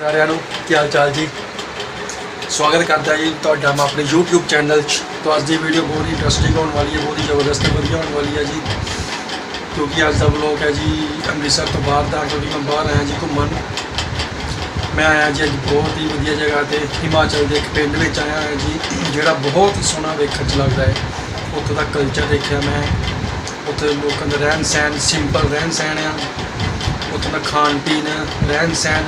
ਸਾਰਿਆਂ ਨੂੰ ਕੀ ਹਾਲ ਚਾਲ ਜੀ? ਸਵਾਗਤ ਕਰਦਾ ਜੀ ਤੁਹਾਡਾ ਮੈਂ ਆਪਣੇ YouTube ਚੈਨਲ 'ਚ। ਤੋਂ ਅੱਜ ਦੀ ਵੀਡੀਓ ਬਹੁਤ ਹੀ ਇੰਟਰਸਟਿੰਗ ਹੋਣ ਵਾਲੀ ਹੈ, ਬਹੁਤ ਹੀ ਜ਼ਬਰਦਸਤ ਵਧੀਆ ਹੋਣ ਵਾਲੀ ਹੈ ਜੀ। ਕਿਉਂਕਿ ਅੱਜ ਦਾ ਵਲੌਗ ਹੈ ਜੀ, ਅੰਮ੍ਰਿਤਸਰ ਤੋਂ ਬਾਹਰ ਦਾ, ਕਿਉਂਕਿ ਮੈਂ ਬਾਹਰ ਆਇਆ ਜੀ ਘੁੰਮਣ। ਮੈਂ ਆਇਆ ਜੀ ਅੱਜ ਬਹੁਤ ਹੀ ਵਧੀਆ ਜਗ੍ਹਾ ਤੇ, ਹਿਮਾਚਲ ਦੇ ਇੱਕ ਪਿੰਡ ਵਿੱਚ ਆਇਆ ਹਾਂ ਜੀ, ਜਿਹੜਾ ਬਹੁਤ ਹੀ ਸੋਹਣਾ ਵੇਖਣ 'ਚ ਲੱਗਦਾ ਹੈ। ਉੱਥੋਂ ਦਾ ਕਲਚਰ ਦੇਖਿਆ ਮੈਂ। ਉੱਥੇ ਲੋਕਾਂ ਦਾ ਰਹਿਣ ਸਹਿਣ ਸਿੰਪਲ ਰਹਿਣ ਸਹਿਣ ਆ। ਉੱਥੋਂ ਦਾ ਖਾਣ ਪੀਣ ਰਹਿਣ ਸਹਿਣ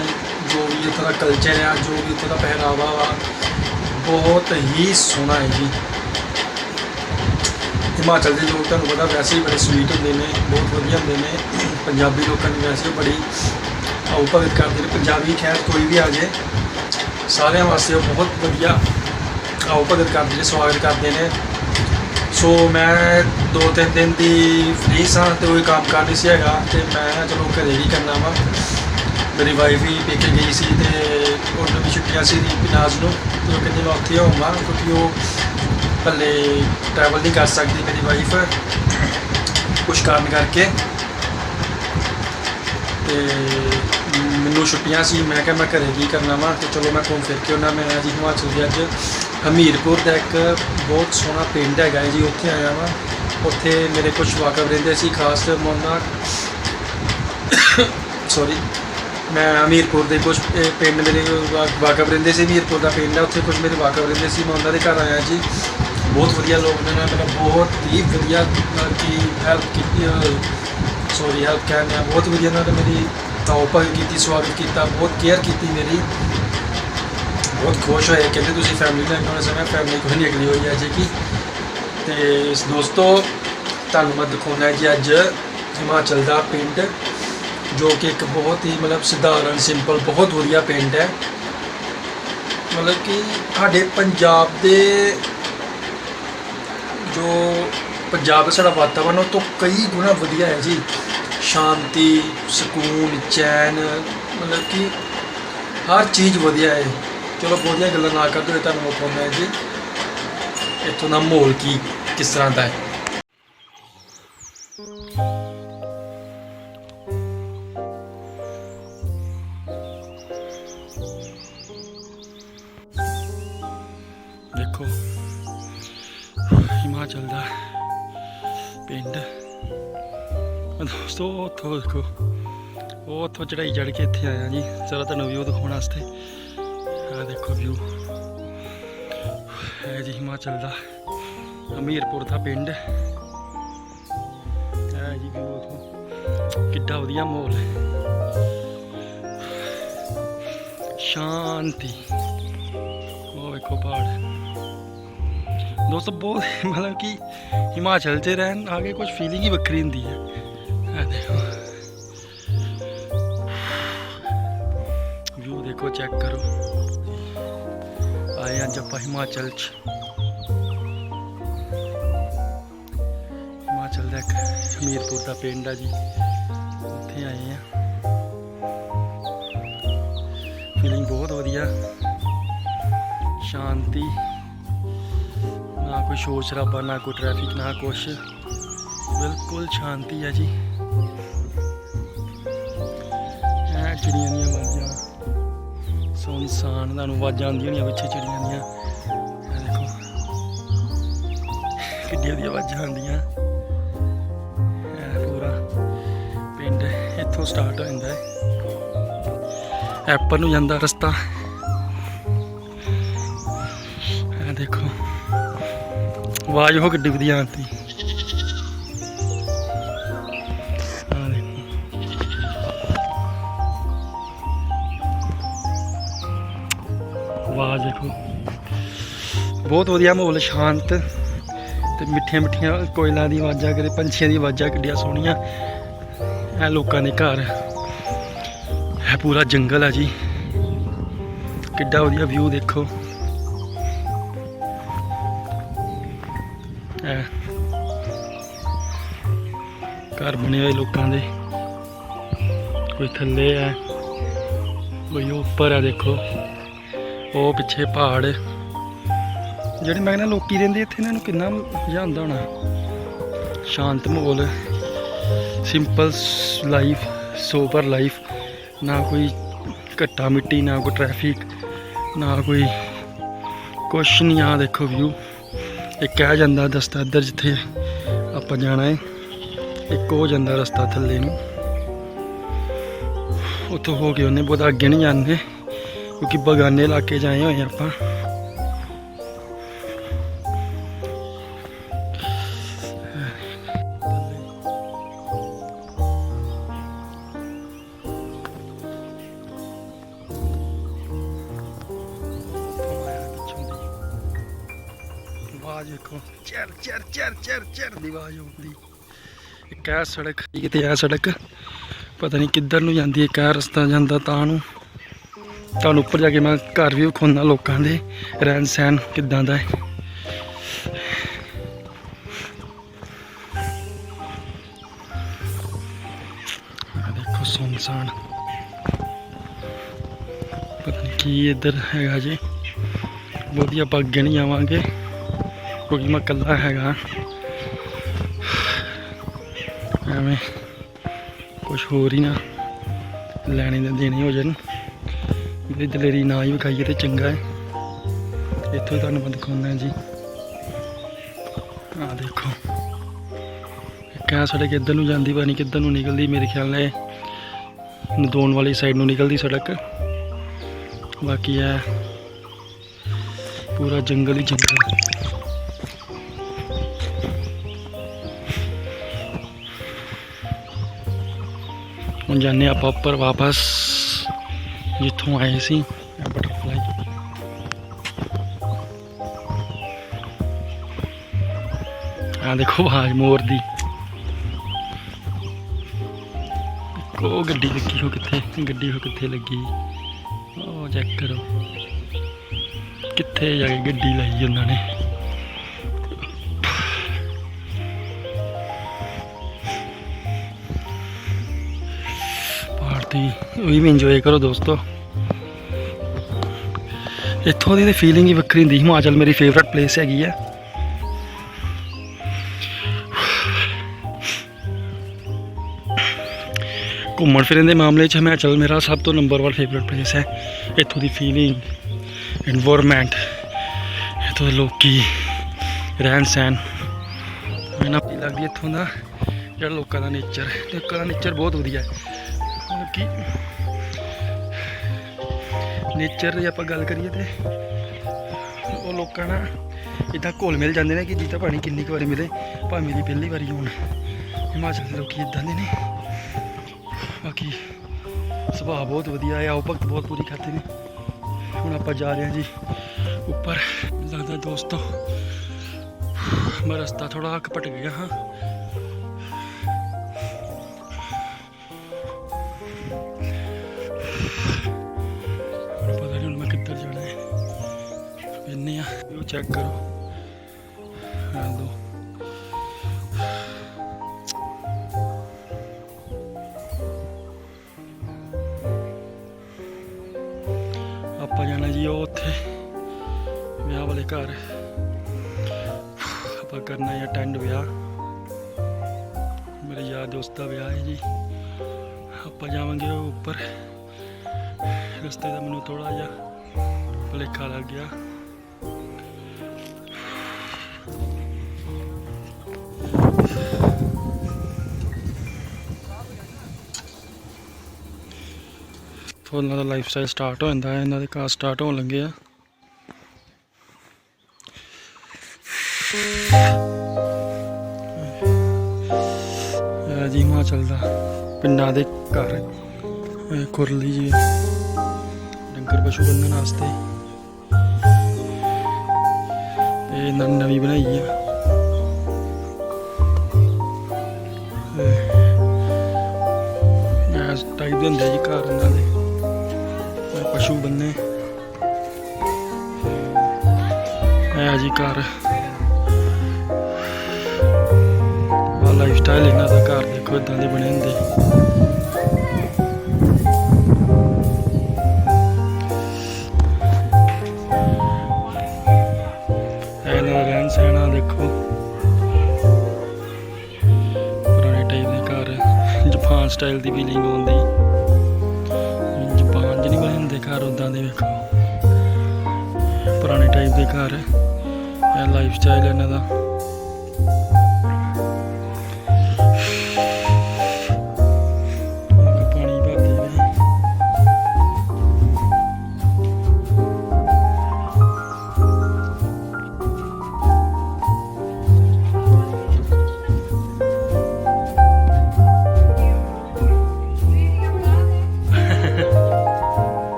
ਜੋ ਵੀ ਉੱਥੋਂ ਦਾ ਕਲਚਰ ਆ, ਜੋ ਵੀ ਉੱਥੋਂ ਦਾ ਪਹਿਰਾਵਾ ਵਾ, ਬਹੁਤ ਹੀ ਸੋਹਣਾ ਹੈ ਜੀ। ਹਿਮਾਚਲ ਦੇ ਲੋਕ ਤੁਹਾਨੂੰ ਪਤਾ ਵੈਸੇ ਹੀ ਬੜੇ ਸਵੀਟ ਹੁੰਦੇ ਨੇ, ਬਹੁਤ ਵਧੀਆ ਹੁੰਦੇ ਨੇ। ਪੰਜਾਬੀ ਲੋਕਾਂ ਦੀ ਵੈਸੇ ਹੀ ਬੜੀ ਆਓ ਭਗਤ ਕਰਦੇ ਨੇ। ਪੰਜਾਬੀ ਖੈਰ ਕੋਈ ਵੀ ਆ ਜਾਏ ਸਾਰਿਆਂ ਵਾਸਤੇ ਉਹ ਬਹੁਤ ਵਧੀਆ ਆਓ ਭਗਤ ਕਰਦੇ ਨੇ, ਸਵਾਗਤ ਕਰਦੇ ਨੇ। ਸੋ ਮੈਂ ਦੋ ਤਿੰਨ ਦਿਨ ਦੀ ਫ੍ਰੀ ਸਾਂ ਤੇ ਕੋਈ ਕੰਮ ਕਰ ਨਹੀਂ ਸੀ ਹੈਗਾ ਤੇ ਮੈਂ ਚਲੋ ਘਰੇ ਹੀ ਕਰਨਾ ਵਾ। ਮੇਰੀ ਵਾਈਫ ਵੀ ਪੇਕੇ ਗਈ ਸੀ ਤੇ ਉਹਨੂੰ ਵੀ ਛੁੱਟੀਆਂ ਸੀ ਪਿਨਾਜ਼ ਨੂੰ, ਤੇ ਉਹ ਕਹਿੰਦੇ ਮੈਂ ਉੱਥੇ ਹੋਵਾਂ ਕਿਉਂਕਿ ਉਹ ਹਲੇ ਟਰੈਵਲ ਨਹੀਂ ਕਰ ਸਕਦੀ ਮੇਰੀ ਵਾਈਫ ਕੁਛ ਕਾਰਨ ਕਰਕੇ। ਤੇ ਮੈਨੂੰ ਛੁੱਟੀਆਂ ਸੀ, ਮੈਂ ਕਿਹਾ ਮੈਂ ਘਰੇ ਕੀ ਕਰਨਾ ਵਾ, ਤੇ ਚਲੋ ਮੈਂ ਘੁੰਮ ਫਿਰ ਕੇ ਉਹਨਾਂ ਮੈਂ ਆਇਆ ਜੀ ਹਿਮਾਚਲ ਦੇ ਅੱਜ ਹਮੀਰਪੁਰ ਦਾ ਇੱਕ ਬਹੁਤ ਸੋਹਣਾ ਪਿੰਡ ਹੈਗਾ ਜੀ, ਉੱਥੇ ਆਇਆ ਵਾਂ। ਉੱਥੇ ਮੇਰੇ ਕੁਝ ਵਾਕਫ ਰਹਿੰਦੇ ਸੀ, ਖਾਸ ਮੋਨਾ ਸੌਰੀ ਮੈਂ ਹਮੀਰਪੁਰ ਦੇ ਕੁਝ ਪਿੰਡ ਮੇਰੇ ਵਾ- ਵਾਕਫ ਰਹਿੰਦੇ ਸੀ ਹਮੀਰਪੁਰ ਦਾ ਪਿੰਡ ਹੈ ਉੱਥੇ ਕੁਝ ਮੇਰੇ ਵਾਕਫ ਰਹਿੰਦੇ ਸੀ, ਮੈਂ ਉਹਨਾਂ ਦੇ ਘਰ ਆਇਆ ਜੀ। ਬਹੁਤ ਵਧੀਆ ਲੋਕ ਨੇ ਉਹਨਾਂ ਨੇ ਮੇਰਾ ਬਹੁਤ ਹੀ ਵਧੀਆ ਮਤਲਬ ਕਿ ਹੈਲਪ ਕੀਤੀ ਸੋਰੀ ਹੈਲਪ ਕਹਿੰਦੇ ਆ ਬਹੁਤ ਵਧੀਆ ਉਹਨਾਂ ਨੇ ਮੇਰੀ ਤਾਉਪਾ ਕੀਤੀ, ਸਵਾਗਤ ਕੀਤਾ, ਬਹੁਤ ਕੇਅਰ ਕੀਤੀ ਮੇਰੀ। ਬਹੁਤ ਖੁਸ਼ ਹੋਏ, ਕਹਿੰਦੇ ਤੁਸੀਂ ਫੈਮਿਲੀ ਨਾਲ ਆਉਣਾ ਸਮੇਂ ਫੈਮਿਲੀ ਕੋਈ ਨਹੀਂ ਅਗਲੀ ਹੋਈ ਹੈ ਜੀ ਕੀ। ਤੇ ਇਸ ਦੋਸਤੋ, ਤੁਹਾਨੂੰ ਮੈਂ ਦਿਖਾਉਣਾ ਜੀ ਅੱਜ ਹਿਮਾਚਲ ਦਾ ਪਿੰਡ। ਜੋ ਕਿ ਇੱਕ ਬਹੁਤ ਹੀ ਮਤਲਬ ਸਧਾਰਨ ਸਿੰਪਲ ਬਹੁਤ ਵਧੀਆ ਪੇਂਟ ਹੈ। ਮਤਲਬ ਕਿ ਸਾਡੇ ਪੰਜਾਬ ਦੇ ਜੋ ਪੰਜਾਬ ਦਾ ਸਾਡਾ ਵਾਤਾਵਰਨ, ਉਹ ਤੋਂ ਕਈ ਗੁਣਾ ਵਧੀਆ ਹੈ ਜੀ। ਸ਼ਾਂਤੀ, ਸਕੂਨ, ਚੈਨ, ਮਤਲਬ ਕਿ ਹਰ ਚੀਜ਼ ਵਧੀਆ ਹੈ। ਚਲੋ ਬਹੁਤੀਆਂ ਗੱਲਾਂ ਨਾ ਕਰਦੇ ਹੋਏ ਤੁਹਾਨੂੰ ਉਹ ਪਾਉਂਦਾ ਹੈ ਜੀ। ਇੱਥੋਂ ਦਾ ਮਾਹੌਲ ਕੀ, ਕਿਸ ਤਰ੍ਹਾਂ ਦਾ ਹੈ? ਹਿਮਾਚਲ ਪਿੰਡ। ਦੋਸਤੋ, ਉੱਥੋਂ ਦੇਖੋ। ਉਹ ਉੱਥੋਂ ਚੜਾਈ ਚੜ ਕੇ ਇੱਥੇ ਆਇਆ ਜੀ। ਚਲੋ ਤੁਹਾਨੂੰ ਵਿਊ ਦਿਖਾਉਣ ਵਾਸਤੇ। ਆ ਦੇਖੋ ਵਿਊ ਹੈ ਜੀ ਹਿਮਾਚਲ ਦਾ ਹਮੀਰਪੁਰ ਦਾ ਪਿੰਡ। ਹੈ ਜੀ ਵਿਊ ਦੇਖੋ। ਕਿੱਡਾ ਵਧੀਆ ਮਾਹੌਲ ਹੈ। ਸ਼ਾਂਤੀ। ਉਹ ਵੇਖੋ ਪਹਾੜ। ਦੋਸਤੋ ਬਹੁਤ ਮਤਲਬ ਕਿ ਹਿਮਾਚਲ 'ਚ ਰਹਿਣ ਆ ਕੇ ਕੁਝ ਫੀਲਿੰਗ ਹੀ ਵੱਖਰੀ ਹੁੰਦੀ ਹੈ ਆ ਦੇਖੋ। ਵਿਊ ਦੇਖੋ ਚੈੱਕ ਕਰੋ। ਆਏ ਅੱਜ ਆਪਾਂ ਹਿਮਾਚਲ 'ਚ। ਹਿਮਾਚਲ ਦਾ ਇੱਕ ਹਮੀਰਪੁਰ ਦਾ ਪਿੰਡ ਆ ਜੀ। ਉੱਥੇ ਆਏ ਆ। ਫੀਲਿੰਗ ਬਹੁਤ ਵਧੀਆ। ਸ਼ਾਂਤੀ। ਕੋਈ ਸ਼ੋਰ ਸ਼ਰਾਬਾ, ਨਾ ਕੋਈ ਟ੍ਰੈਫਿਕ ਨਾ ਕੁਛ। ਬਿਲਕੁਲ ਸ਼ਾਂਤੀ ਹੈ ਜੀ। ਐ ਚਿੜੀਆਂ ਦੀਆਂ ਆਵਾਜ਼ਾਂ। ਸੁਨਸਾਨ ਤੁਹਾਨੂੰ ਆਵਾਜ਼ਾਂ ਆਉਂਦੀਆਂ ਹੋਣੀਆਂ ਪਿੱਛੇ ਚਿੜੀਆਂ ਦੀਆਂ। ਇਹ ਦੇਖੋ। ਕਿੱਡੀਆਂ ਦੀਆਂ ਆਵਾਜ਼ਾਂ ਆਉਂਦੀਆਂ। ਇਹ ਪੂਰਾ ਪਿੰਡ ਇੱਥੋਂ ਸਟਾਰਟ ਹੋ ਜਾਂਦਾ ਹੈ। ਐਪਰ ਨੂੰ ਜਾਂਦਾ ਰਸਤਾ। ਇਹ ਦੇਖੋ। ਆਵਾਜ਼ ਉਹ ਕਿੱਡੀ ਵਧੀਆ ਆਉਂਦੀ ਆਵਾਜ਼ ਦੇਖੋ। ਬਹੁਤ ਵਧੀਆ ਮਾਹੌਲ, ਸ਼ਾਂਤ ਤੇ ਮਿੱਠੀਆਂ ਮਿੱਠੀਆਂ ਕੋਇਲਾਂ ਦੀ ਆਵਾਜ਼ਾਂ ਕਰੇ ਪੰਛੀਆਂ ਦੀ ਆਵਾਜ਼ਾਂ ਕਿੱਡੀਆਂ ਸੋਹਣੀਆਂ। ਇਹ ਲੋਕਾਂ ਦੇ ਘਰ। ਇਹ ਪੂਰਾ ਜੰਗਲ ਆ ਜੀ। ਕਿੱਡਾ ਵਧੀਆ ਵਿਊ ਦੇਖੋ। ਘਰ ਬਣੇ ਹੋਏ ਲੋਕਾਂ ਦੇ। ਕੋਈ ਥੱਲੇ ਹੈ, ਕੋਈ ਉੱਪਰ ਹੈ, ਦੇਖੋ। ਉਹ ਪਿੱਛੇ ਪਹਾੜ। ਜਿਹੜੇ ਮੈਂ ਕਹਿੰਦਾ ਲੋਕੀ ਰਹਿੰਦੇ ਇੱਥੇ, ਇਹਨਾਂ ਨੂੰ ਕਿੰਨਾ ਮਜ਼ਾ ਆਉਂਦਾ ਹੋਣਾ। ਸ਼ਾਂਤ ਮਾਹੌਲ। ਸਿੰਪਲ ਲਾਈਫ ਸੋਬਰ ਲਾਈਫ ਨਾ ਕੋਈ ਘੱਟਾ ਮਿੱਟੀ, ਨਾ ਕੋਈ ਟ੍ਰੈਫਿਕ ਨਾ ਕੋਈ ਕੁਛ ਨਹੀਂ ਆ, ਦੇਖੋ ਵਿਊ ਇਹ ਕਹਿ ਜਾਂਦਾ ਰਸਤਾ ਇੱਧਰ ਜਿੱਥੇ ਆਪਾਂ ਜਾਣਾ ਹੈ। ਇੱਕ ਹੋ ਜਾਂਦਾ ਰਸਤਾ ਥੱਲੇ ਨੂੰ। ਉੱਥੋਂ ਹੋ ਕੇ ਉਹਨੇ ਬਹੁਤਾ ਅੱਗੇ ਨਹੀਂ ਜਾਂਦੇ, ਕਿਉਂਕਿ ਬਗਾਨੇ ਇਲਾਕੇ ਜਾਏ ਹੋਏ ਆਪਾਂ। ਆਵਾਜ਼ ਦੇਖੋ ਚਰ ਚਰ ਚਰ ਚਰ ਚਰ ਦੀ ਆਵਾਜ਼ ਆਉਂਦੀ। ਇੱਕ ਇਹ ਸੜਕ ਕਿਤੇ ਇਹ ਸੜਕ। ਪਤਾ ਨਹੀਂ ਕਿੱਧਰ ਨੂੰ ਜਾਂਦੀ ਹੈ ਕਿਹ ਰਸਤਾ ਜਾਂਦਾ ਤਾਂ ਨੂੰ। ਤੁਹਾਨੂੰ ਉੱਪਰ ਜਾ ਕੇ ਮੈਂ ਘਰ ਵੀ ਵਿਖਾਉਣਾ ਲੋਕਾਂ ਦੇ। ਰਹਿਣ ਸਹਿਣ ਕਿੱਦਾਂ ਦਾ ਹੈ। ਦੇਖੋ ਸੁਨਸਾਨ ਪਤਾ ਨਹੀਂ ਕੀ ਇੱਧਰ ਹੈਗਾ ਜੀ। ਵਧੀਆ ਆਪਾਂ ਅੱਗੇ ਨਹੀਂ ਜਾਵਾਂਗੇ ਕਿਉਂਕਿ ਮੈਂ ਇਕੱਲਾ ਹੈਗਾ। ਐਵੇਂ ਕੁਝ ਹੋਰ ਹੀ ਨਾ ਲੈਣੇ ਦੇ ਦੇਣੇ ਹੋ ਜਾਣ। ਵੀ ਦਲੇਰੀ ਨਾ ਹੀ ਵਿਖਾਈਏ ਤੇ ਚੰਗਾ ਹੈ। ਇੱਥੋਂ ਤੁਹਾਨੂੰ ਮੈਂ ਦਿਖਾਉਂਦਾ ਜੀ। ਆਹ ਦੇਖੋ। ਕਹਿ ਸੜਕ ਇੱਧਰ ਨੂੰ ਜਾਂਦੀ, ਪਤਾ ਨਹੀਂ ਕਿੱਧਰ ਨੂੰ ਨਿਕਲਦੀ ਮੇਰੇ ਖਿਆਲ ਨਾਲ ਇਹ ਵਾਲੀ ਸਾਈਡ ਨੂੰ ਨਿਕਲਦੀ ਸੜਕ। ਬਾਕੀ ਹੈ ਪੂਰਾ ਜੰਗਲ ਹੀ ਜੰਗਲ ਹੁਣ ਜਾਂਦੇ ਆਪਾਂ ਉੱਪਰ ਵਾਪਸ, ਜਿੱਥੋਂ ਆਏ ਸੀ ਬਟਰਫਲਾਈ। ਆ ਦੇਖੋ ਆਜ ਮੋਰ ਦੀ। ਕੋ ਗੱਡੀ ਲੱਗੀ ਹੋ ਕਿੱਥੇ, ਗੱਡੀ ਹੋ ਕਿੱਥੇ ਲੱਗੀ। ਉਹ ਚੈੱਕ ਕਰੋ। ਕਿੱਥੇ ਜਾ ਕੇ ਗੱਡੀ ਲਾਈ ਉਹਨਾਂ ਨੇ। ਤੁਸੀਂ ਵੀ ਵੀ ਇੰਜੋਏ ਕਰੋ ਦੋਸਤੋ। ਇੱਥੋਂ ਦੀ ਤੇ ਫੀਲਿੰਗ ਹੀ ਵੱਖਰੀ ਹੁੰਦੀ, ਹਿਮਾਚਲ ਮੇਰੀ ਫੇਵਰਟ ਪਲੇਸ ਹੈਗੀ ਹੈ ਘੁੰਮਣ ਫਿਰਨ ਦੇ ਮਾਮਲੇ 'ਚ ਹਿਮਾਚਲ ਮੇਰਾ ਸਭ ਤੋਂ ਨੰਬਰ 1 ਫੇਵਰਟ ਪਲੇਸ ਹੈ। ਇੱਥੋਂ ਦੀ ਫੀਲਿੰਗ এনवायरमेंट ਇੱਥੋਂ ਦੇ ਲੋਕੀ, ਰਹਿਣ ਸਹਿਣ। ਮੈਨੂੰ ਲੱਗਦੀ ਇੱਥੋਂ ਦਾ ਜਿਹੜਾ ਲੋਕਾਂ ਦਾ ਨੇਚਰ ਲੋਕਾਂ ਦਾ ਨੇਚਰ ਬਹੁਤ ਵਧੀਆ ਹੈ। ਮਤਲਬ ਨੇਚਰ ਦੀ ਆਪਾਂ ਗੱਲ ਕਰੀਏ ਤੇ ਉਹ ਲੋਕਾਂ ਨਾਲ ਇਦਾਂ ਘੁਲ ਮਿਲ ਜਾਂਦੇ ਨੇ ਕਿ ਜਿੱਦਾਂ ਪਾਣੀ ਕਿੰਨੀ ਕੁ ਵਾਰੀ ਮਿਲੇ, ਭਾਵੇਂ ਮੇਰੀ ਪਹਿਲੀ ਵਾਰੀ ਹੋਣ। ਹਿਮਾਚਲ ਦੇ ਲੋਕੀ ਇਦਾਂ ਦੇ ਨੇ। ਬਾਕੀ ਸੁਭਾਅ ਬਹੁਤ ਵਧੀਆ ਹੈ ਆਓ ਭਗਤ ਬਹੁਤ ਪੂਰੀ ਖਾਤੇ ਨੇ। ਹੁਣ ਆਪਾਂ ਜਾ ਰਹੇ ਹਾਂ ਜੀ ਉੱਪਰ। ਲੱਗਦਾ ਦੋਸਤੋ, ਮੈਂ ਰਸਤਾ ਥੋੜਾ ਅੱਖ ਭਟ ਗਿਆ ਹਾਂ। ਚੈੱਕ ਕਰੋ। ਆ ਆਪਾਂ ਜਾਣਾ ਜੀ ਉਹ ਉੱਥੇ, ਵਿਆਹ ਵਾਲੇ ਘਰ। ਆਪਾਂ ਕਰਨਾ ਹੈ ਅਟੈਂਡ ਵਿਆਹ। ਮੇਰੇ ਯਾਰ ਦੋਸਤ ਦਾ ਵਿਆਹ ਹੈ ਜੀ। ਆਪਾਂ ਜਾਵਾਂਗੇ ਉਹ ਉੱਪਰ। ਰਸਤੇ ਦਾ ਮੈਨੂੰ ਥੋੜਾ ਜਿਹਾ ਭੁਲੇਖਾ ਲੱਗ ਗਿਆ। ਤੋਂ ਇਹਨਾਂ ਦਾ ਲਾਈਫ ਸਟਾਈਲ ਸਟਾਰਟ ਹੋ ਜਾਂਦਾ ਹੈ, ਇਹਨਾਂ ਦੇ ਘਰ ਸਟਾਰਟ ਹੋਣ ਲੱਗੇ ਆ। ਜੀ ਹਿਮਾਚਲ ਦਾ ਪਿੰਡਾਂ ਦੇ ਘਰ, ਇਹ ਕੁਰਲੀ ਜੀ, ਡੰਗਰ ਪਸ਼ੂ ਬੰਨਣ ਵਾਸਤੇ। ਇਹ ਨਵੀਂ ਬਣਾਈ ਆ। ਟਾਈਪ ਦੇ ਹੁੰਦੇ ਜੀ ਘਰ ਇਹਨਾਂ ਦੇ। ਇਹ ਬੰਨੇ। ਇਹ ਜੀ ਘਰ। ਆ ਲਾਈਫ ਸਟਾਈਲ ਇਹਨਾਂ ਦਾ ਘਰ ਦੇਖੋ ਇਦਾਂ ਦੇ ਬਣੇ ਹੁੰਦੇ। ਇਹ ਰਹਿਣ ਸਹਿਣ ਦੇਖੋ। ਪੁਰਾਣੇ ਟਾਈਪ ਦੇ ਘਰ, ਜਾਪਾਨ ਸਟਾਈਲ ਦੀ ਫੀਲਿੰਗ ਆਉਂਦੀ। ਜਾਪਾਨ ਜਿਹਨੀ ਦੇ। ਵੇਖੋ ਪੁਰਾਣੇ ਟਾਈਪ ਦੇ ਘਰ ਇਹ ਲਾਈਫ ਸਟਾਈਲ ਇਹਨਾਂ ਦਾ।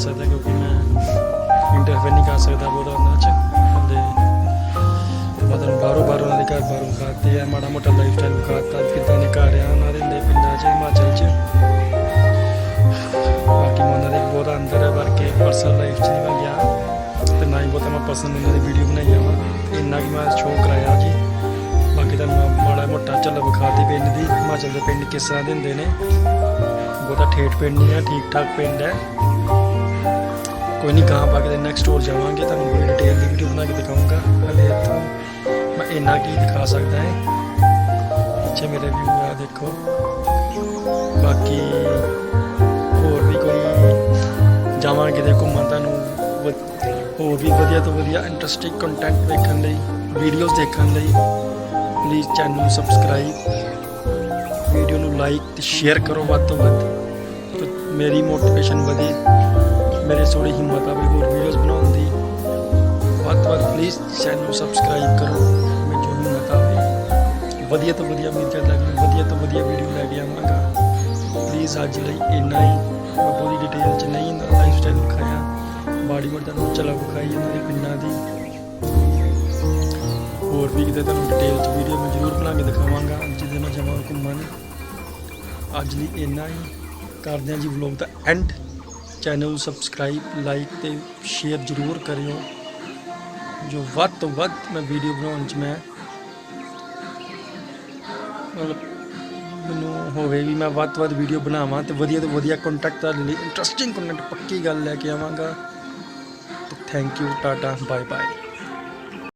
ਸਕਦਾ ਕਿਉਂਕਿ ਮੈਂ ਇੰਟਰਫੇਅਰ ਨਹੀਂ ਕਰ ਸਕਦਾ ਉਹਦਾ ਉਹਨਾਂ ਚ। ਤੇ ਮੈਂ ਬਾਹਰੋਂ ਬਾਹਰੋਂ ਉਹਨਾਂ ਦੇ ਘਰ ਬਾਹਰੋਂ ਵਿਖਾਤੇ ਆ, ਮਾੜਾ ਮੋਟਾ ਲਾਈਫ ਸਟਾਈਲ ਵਿਖਾਤਾ, ਕਿੱਦਾਂ ਦੇ ਘਰ ਆ, ਉਹਨਾਂ ਦੇ ਹੁੰਦੇ ਪਿੰਡਾਂ 'ਚ, ਹਿਮਾਚਲ 'ਚ। ਬਾਕੀ ਮੈਂ ਉਹਨਾਂ ਦੇ ਬਹੁਤ ਅੰਦਰ ਹੈ ਵਰਕੇ ਪਰਸਨਲ ਲਾਈਫ 'ਚ ਨਹੀਂ ਮੈਂ ਗਿਆ। ਤੇ ਨਾ ਹੀ ਬਹੁਤਾ ਮੈਂ ਪਰਸਨਲ ਉਹਨਾਂ ਦੀ ਵੀਡੀਓ ਬਣਾਈਆਂ ਵਾ ਇੰਨਾ ਕਿ ਮੈਂ ਸ਼ੋਅ ਕਰਾਇਆ ਜੀ। ਬਾਕੀ ਤੁਹਾਨੂੰ ਮਾੜਾ ਮੋਟਾ ਚੱਲ ਵਿਖਾਤੀ ਪਿੰਡ ਦੀ। ਹਿਮਾਚਲ ਦੇ ਪਿੰਡ ਕਿਸ ਤਰ੍ਹਾਂ ਦੇ ਹੁੰਦੇ ਨੇ। ਬਹੁਤਾ ਠੇਠ ਪਿੰਡ ਨਹੀਂ ਹੈ ਠੀਕ ਠਾਕ ਪਿੰਡ ਹੈ। ਕੋਈ ਨਹੀਂ ਗਾਂ ਪਾ ਕੇ ਨੈਕਸਟ ਹੋਰ ਜਾਵਾਂਗੇ, ਤੁਹਾਨੂੰ ਪੂਰੀ ਡਿਟੇਲ ਦੀ ਵੀਡੀਓ ਬਣਾ ਕੇ ਦਿਖਾਊਂਗਾ। ਹਲੇ ਇੱਥੋਂ ਮੈਂ ਇੰਨਾ ਕੀ ਦਿਖਾ ਸਕਦਾ ਹੈ। ਪਿੱਛੇ ਮੇਰੇ ਵਿਊ ਆ, ਦੇਖੋ। ਬਾਕੀ ਹੋਰ ਵੀ ਕੋਈ ਜਾਵਾਂਗੇ ਕਿਤੇ ਘੁੰਮਣ ਤੁਹਾਨੂੰ ਹੋਰ ਵੀ ਵਧੀਆ ਤੋਂ ਵਧੀਆ ਇੰਟਰਸਟਿੰਗ ਕੰਟੈਂਟ ਦੇਖਣ ਲਈ ਵੀਡੀਓਜ਼ ਦੇਖਣ ਲਈ ਪਲੀਜ਼ ਚੈਨਲ ਨੂੰ ਸਬਸਕ੍ਰਾਈਬ ਵੀਡੀਓ ਨੂੰ ਲਾਈਕ ਤੇ ਸ਼ੇਅਰ ਕਰੋ ਵੱਧ ਤੋਂ ਵੱਧ। ਮੇਰੀ ਮੋਟੀਵੇਸ਼ਨ ਵਧੇ। ਮੇਰੇ ਥੋੜੀ ਹਿੰਮਤ ਆਵੇ ਹੋਰ ਵੀਡੀਓਜ਼ ਬਣਾਉਣ ਦੀ। ਵੱਧ ਤੋਂ ਵੱਧ ਪਲੀਜ਼ ਚੈਨਲ ਨੂੰ ਸਬਸਕ੍ਰਾਈਬ ਕਰੋ। ਮੈਂ ਜੋ ਹਿੰਮਤ ਆਵੇ ਵਧੀਆ ਤੋਂ ਵਧੀਆ ਉਮੀਦ ਕਰਦਾ ਵਧੀਆ ਤੋਂ ਵਧੀਆ ਵੀਡੀਓ ਲੈ ਕੇ ਆਵਾਂਗਾ। ਪਲੀਜ਼ ਅੱਜ ਲਈ ਇੰਨਾ ਹੀ। ਮੈਂ ਪੂਰੀ ਡਿਟੇਲ ਚ ਨਹੀਂ ਲਾਈਫ ਸਟਾਈਲ ਵਿਖਾਇਆ। ਬਾਡੀ ਮੋਟਾ ਨੂੰ ਚਲਾ ਵਿਖਾਈ ਇਹਨਾਂ ਦੇ ਪਿੰਡਾਂ ਦੀ। ਹੋਰ ਵੀ ਕਿਤੇ ਤੁਹਾਨੂੰ ਡਿਟੇਲ ਚ ਵੀਡੀਓ ਮੈਂ ਜ਼ਰੂਰ ਬਣਾ ਕੇ ਦਿਖਾਵਾਂਗਾ ਜਿਹਦੇ ਨਾਲ ਜਾਵਾਂ ਘੁੰਮਣ। ਅੱਜ ਲਈ ਇੰਨਾ ਹੀ। ਕਰਦੇ ਹਾਂ ਜੀ ਵਲੌਗ ਦਾ ਐਂਡ ਚੈਨਲ ਨੂੰ ਸਬਸਕ੍ਰਾਈਬ ਲਾਈਕ ਤੇ ਸ਼ੇਅਰ ਜ਼ਰੂਰ ਕਰਿਓ, ਜੋ ਵੱਧ ਤੋਂ ਵੱਧ ਮੈਂ ਵੀਡੀਓ ਬਣਾਉਣ ਚ ਮੈਂ ਮਤਲਬ ਮੈਨੂੰ ਹੋਵੇ ਵੀ ਮੈਂ ਵੱਧ ਤੋਂ ਵੱਧ ਵੀਡੀਓ ਬਣਾਵਾਂ ਤੇ ਵਧੀਆ ਤੋਂ ਵਧੀਆ ਕੰਟੈਂਟ ਤੁਹਾਡੇ ਇੰਟਰਸਟਿੰਗ ਕੰਟੈਂਟ ਪੱਕੀ ਗੱਲ ਲੈ ਕੇ ਆਵਾਂਗਾ। Thank you tata bye bye